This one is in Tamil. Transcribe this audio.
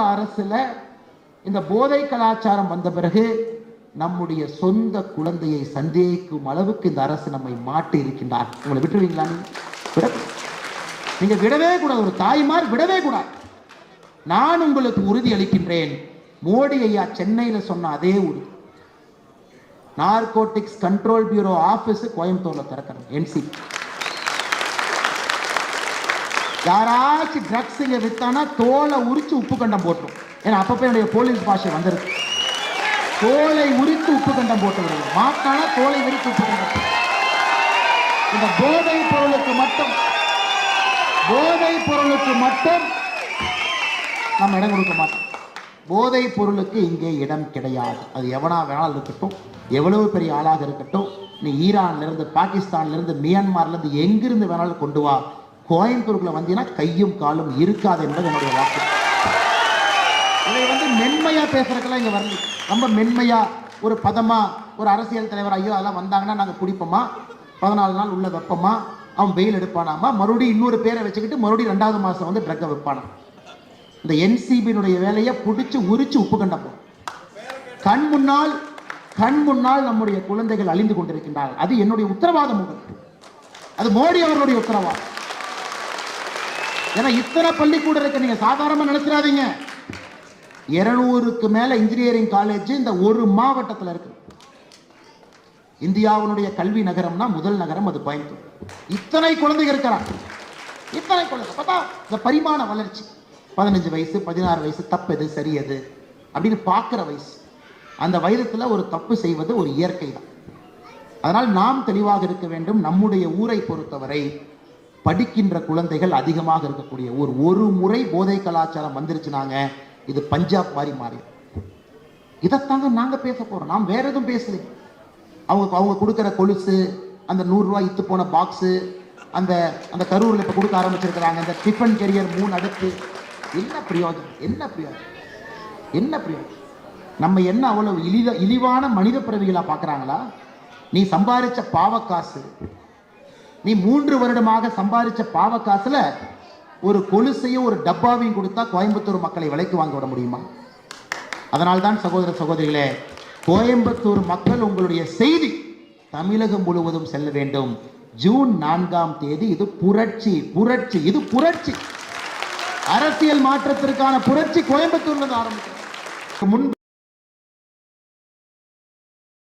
அரசுல இந்த போதை கலாச்சாரம் வந்த பிறகு நம்முடைய சொந்த குழந்தையை சந்தேகிக்கும் அளவுக்கு இந்த அரசு நம்மை மாட்டி இருக்கின்றார். உங்களை விட்டுருவீங்களா நீங்க? விடவே கூடாது. ஒரு தாய்மார் விடவே கூடாது. நான் உங்களுக்கு உறுதி அளிக்கின்றேன். மோடி ஐயா சென்னையில சொன்ன அதே உறுதி. நார்கோட்டிக்ஸ் கண்ட்ரோல் பியூரோ ஆபீஸ் கோயம்புத்தூர்ல திறக்கணும். என்சி. யாராச்சும் ட்ரக்ஸ் இங்கே விற்றானா தோலை உரித்து உப்பு கண்டம் போட்டோம் ஏன்னா அப்பப்போ என்னுடைய போலீஸ் பாஷை வந்துருக்கு. தோலை உரித்து உப்பு கண்டம் போட்டு மாட்டானா தோலை உரித்து உப்பு கண்டம் இந்த போதை பொருளுக்கு மட்டும் போதை பொருளுக்கு மட்டும் நம்ம இடம் கொடுக்க மாட்டோம். போதை பொருளுக்கு இங்கே இடம் கிடையாது. அது எவனா வேணாலும் இருக்கட்டும். எவ்வளவு பெரிய ஆளாக இருக்கட்டும். நீ ஈரான்லேருந்து இருந்து மியான்மார்லேருந்து இருந்து எங்கிருந்து வேணாலும் கொண்டு வா. கோயம்புத்தூருக்குள்ள வந்தீங்கன்னா கையும் காலும் இருக்காது என்பது என்னுடைய வாக்கு. இதை வந்து மென்மையா பேசுறதுக்கெல்லாம் இங்க வரல. ரொம்ப மென்மையா ஒரு பதமா ஒரு அரசியல் தலைவர் ஐயோ அதெல்லாம் வந்தாங்கன்னா நாங்க பிடிப்போமா பதினாலு நாள் உள்ள வெப்பமா? அவன் வெயில் எடுப்பானாமா? மறுபடியும் இன்னொரு பேரை வச்சுக்கிட்டு மறுபடியும் ரெண்டாவது மாசம் வந்து ட்ரக்கை வைப்பானா இந்த என்சிபியினுடைய வேலையை பிடிச்சி உரிச்சு உப்பு கண்டப்போம் கண் முன்னால் கண் முன்னால் நம்முடைய குழந்தைகள் அழிந்து கொண்டிருக்கின்றார்கள். அது என்னுடைய உத்தரவாதம் உங்களுக்கு அது மோடி அவர்களுடைய உத்தரவாதம். ஏன்னா இத்தனை பள்ளிக்கூடம் இருக்கு நீங்க சாதாரணமா நினைச்சிடாதீங்க. இருநூறுக்கு மேல இன்ஜினியரிங் காலேஜ் இந்த ஒரு மாவட்டத்தில் இருக்கு. இந்தியாவினுடைய கல்வி நகரம்னா முதல் நகரம் அது கோயம்புத்தூர். இத்தனை குழந்தைங்க இருக்கிறாங்க. இத்தனை குழந்தை பார்த்தா இந்த பரிமாண வளர்ச்சி. பதினஞ்சு வயசு பதினாறு வயசு தப்பு எது சரி எது அப்படின்னு பார்க்குற வயசு. அந்த வயதத்தில் ஒரு தப்பு செய்வது ஒரு இயற்கை தான் அதனால் நாம் தெளிவாக இருக்க வேண்டும். நம்முடைய ஊரை பொறுத்தவரை படிக்கின்ற குழந்தைகள் அதிகமாக இருக்கக்கூடிய ஊர் ஒரு முறை போதை கலாச்சாரம் வந்துருச்சுனாங்க இது பஞ்சாப் மாதிரி மாறி இதைத்தாங்க நாங்க பேச போறோம். நாம் வேற எதுவும் பேசல. அவங்க அவங்க கொடுக்குற கொலுசு அந்த நூறுரூவா இத்து போன பாக்ஸு அந்த அந்த கரூரில் இப்போ கொடுக்க ஆரம்பிச்சிருக்கிறாங்க. அந்த டிஃபன் கெரியர் மூணு அடுத்து. என்ன பிரயோஜனம்? என்ன பிரயோஜனம்? என்ன பிரயோஜனம்? நம்ம என்ன அவ்வளவு இழித இழிவான மனித பிறவிகளா பார்க்குறாங்களா நீ சம்பாதிச்ச பாவக்காசு நீ மூன்று வருடமாக சம்பாதிச்ச பாவக்காசுல ஒரு கொலுசையும் ஒரு டப்பாவையும் கொடுத்தா கோயம்புத்தூர் மக்களை விலைக்கு வாங்க விட முடியுமா? அதனால்தான் சகோதர சகோதரிகளே கோயம்புத்தூர் மக்கள் உங்களுடைய செய்தி தமிழகம் முழுவதும் செல்ல வேண்டும். ஜூன் நான்காம் தேதி இது புரட்சி புரட்சி இது புரட்சி. அரசியல் மாற்றத்திற்கான புரட்சி கோயம்புத்தூர்ல ஆரம்பிக்கும் முன்பு